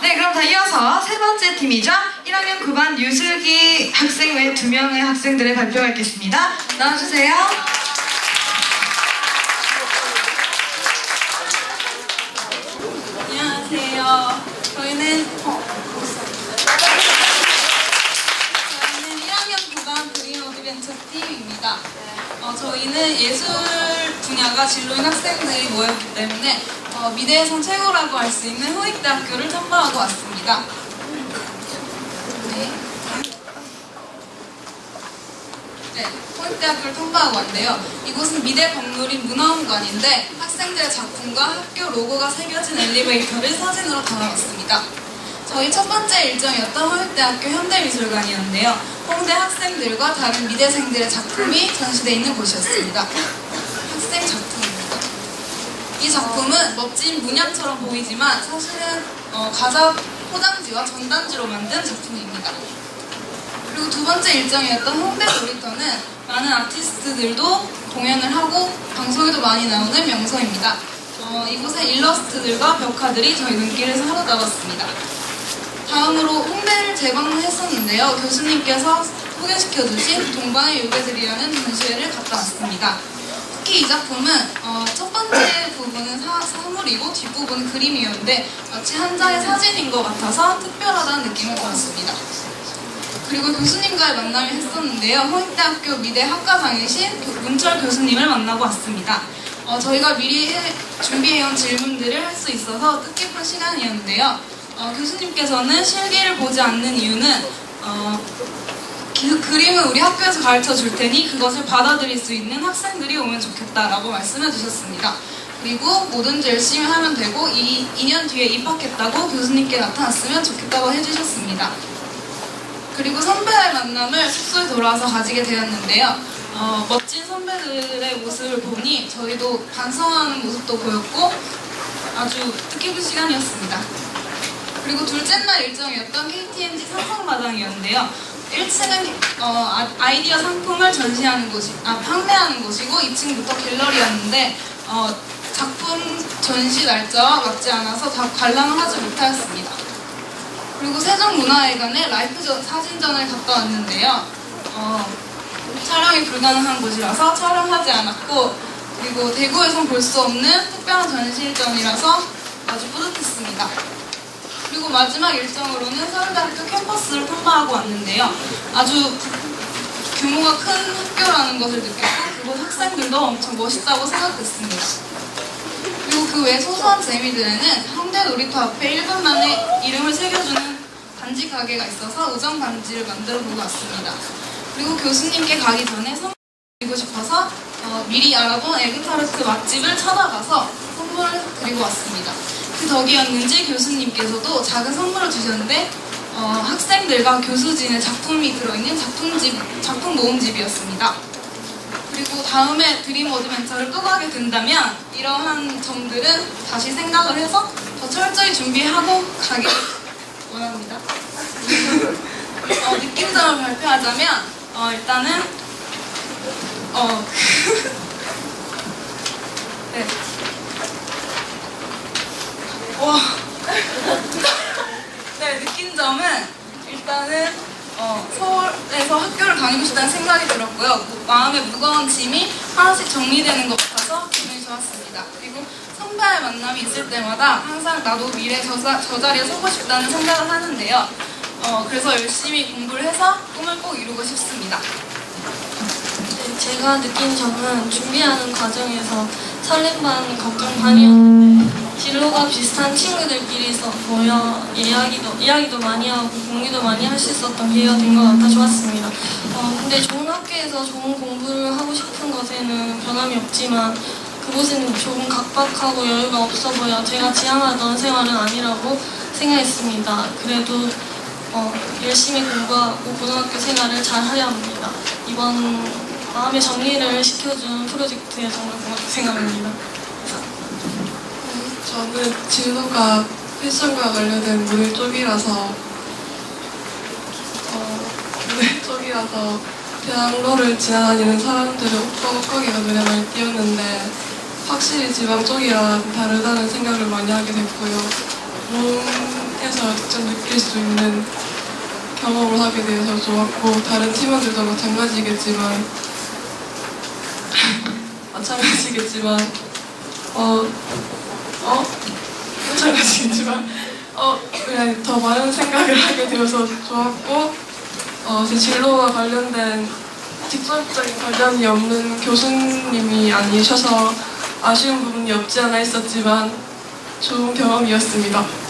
네, 그럼 다 이어서 세 번째 팀이죠. 1학년 9반 유슬기 학생 외 두 명의 학생들의 발표가 있겠습니다. 나와주세요. 안녕하세요. 저희는 어, 저희는 1학년 9반 그린 어드벤처 팀입니다. 어, 저희는 예술 분야가 진로인 학생들이 모였기 때문에 어, 미대에선 최고라고 할 수 있는 호익대학교를 탐방하고 왔습니다. 네. 네, 호익대학교를 탐방하고 왔는데요. 이곳은 미대 건물인 문화공간인데 학생들의 작품과 학교 로고가 새겨진 엘리베이터를 사진으로 담아봤습니다. 저희 첫 번째 일정이었던 호익대학교 현대미술관이었는데요. 홍대 학생들과 다른 미대생들의 작품이 전시되어 있는 곳이었습니다. 학생 작품입니다. 이 작품은 멋진 문양처럼 보이지만 사실은 어, 가사 포장지와 전단지로 만든 작품입니다. 그리고 두 번째 일정이었던 홍대 놀이터는 많은 아티스트들도 공연을 하고 방송에도 많이 나오는 명소입니다. 어, 이곳에 일러스트들과 벽화들이 저희 눈길을 사로잡았습니다. 다음으로 홍대를 재방문했었는데요. 교수님께서 소개시켜주신 동방의 요괴들이라는 전시회를 갔다 왔습니다. 특히 이 작품은 어, 첫 번째 부분은 사, 사물이고 뒷부분은 그림이었는데 마치 한 장의 사진인 것 같아서 특별하다는 느낌을 받았습니다. 그리고 교수님과의 만남을 했었는데요. 홍익대학교 미대 학과장이신 교- 문철 교수님을 만나고 왔습니다. 어, 저희가 미리 해- 준비해온 질문들을 할 수 있어서 뜻깊은 시간이었는데요. 어, 교수님께서는 실기를 보지 않는 이유는 어, 그 그림은 우리 학교에서 가르쳐 줄 테니 그것을 받아들일 수 있는 학생들이 오면 좋겠다라고 말씀해 주셨습니다. 그리고 뭐든지 열심히 하면 되고 이 2년 뒤에 입학했다고 교수님께 나타났으면 좋겠다고 해주셨습니다. 그리고 선배의 만남을 숙소에 돌아와서 가지게 되었는데요. 어, 멋진 선배들의 모습을 보니 저희도 반성하는 모습도 보였고 아주 뜻깊은 시간이었습니다. 그리고 둘째 날 일정이었던 KTNG 상상마당이었는데요. 1층은 어, 아, 이디어 상품을 전시하는 곳이, 아, 판매하는 곳이고 2층부터 갤러리였는데 어, 작품 전시 날짜와 맞지 않아서 다 관람을 하지 못하였습니다. 그리고 세종문화회관에 라이프 전- 사진전을 갔다 왔는데요. 어, 촬영이 불가능한 곳이라서 촬영하지 않았고 그리고 대구에선 볼 수 없는 특별한 전시전이라서 아주 뿌듯했습니다. 그리고 마지막 일정으로는 서울대학교 캠퍼스를 탐방하고 왔는데요. 아주 규모가 큰 학교라는 것을 느꼈고 그곳 학생들도 엄청 멋있다고 생각했습니다. 그리고 그 외 소소한 재미들에는 홍대 놀이터 앞에 1분 만에 이름을 새겨주는 반지 가게가 있어서 우정 반지를 만들어 보고 왔습니다. 그리고 교수님께 가기 전에 선물 드리고 싶어서 어, 미리 알아본 에그타르트 맛집을 찾아가서 선물을 드리고 왔습니다. 그 덕이었 는지 교수님께서도 작은 선물을 주셨는데 어, 학생들과 교수진의 작품이 들어있는 작품집, 작품 모음집이었습니다. 그리고 다음에 드림 어드벤처를 또 가게 된다면 이러한 점들은 다시 생각을 해서 더 철저히 준비하고 가길 원합니다. 어, 느낌점을 발표하자면 어, 일단은 어, 네. 와. 네, 느낀 점은 일단은 어, 서울에서 학교를 다니고 싶다는 생각이 들었고요. 무- 마음에 무거운 짐이 하나씩 정리되는 것 같아서 기분이 좋았습니다. 그리고 선배의 만남이 있을 때마다 항상 나도 미래 저, 자- 저 자리에 서고 싶다는 생각을 하는데요. 어, 그래서 열심히 공부를 해서 꿈을 꼭 이루고 싶습니다. 네, 제가 느낀 점은 준비하는 과정에서 설렘 반 걱정 반이었는데 진로가 비슷한 친구들끼리서 모여 이야기도 이야기도 많이 하고 공유도 많이 할 수 있었던 기회가 된 것 같아 좋았습니다. 어, 근데 좋은 학교에서 좋은 공부를 하고 싶은 것에는 변함이 없지만 그곳은 조금 각박하고 여유가 없어 보여 제가 지향하던 생활은 아니라고 생각했습니다. 그래도 어, 열심히 공부하고 고등학교 생활을 잘 하려 합니다. 이번 마음의 정리를 시켜준 프로젝트에 정말 고맙게 생각합니다. 저는 진로가 패션과 관련된 문화 쪽이라서 어, 문화 쪽이라서 대학로를 지나다니는 사람들의 옷가게가 눈에 많이 띄었는데 확실히 지방 쪽이랑 다르다는 생각을 많이 하게 됐고요. 몸 해서 직접 느낄 수 있는 경험을 하게 되어서 좋았고 다른 팀원들도 마찬가지겠지만 마찬가지겠지만 어, 어? 마찬가지겠지만 어, 그냥 더 많은 생각을 하게 되어서 좋았고 어, 제 진로와 관련된 직접적인 관련이 없는 교수님이 아니셔서 아쉬운 부분이 없지 않아 있었지만 좋은 경험이었습니다.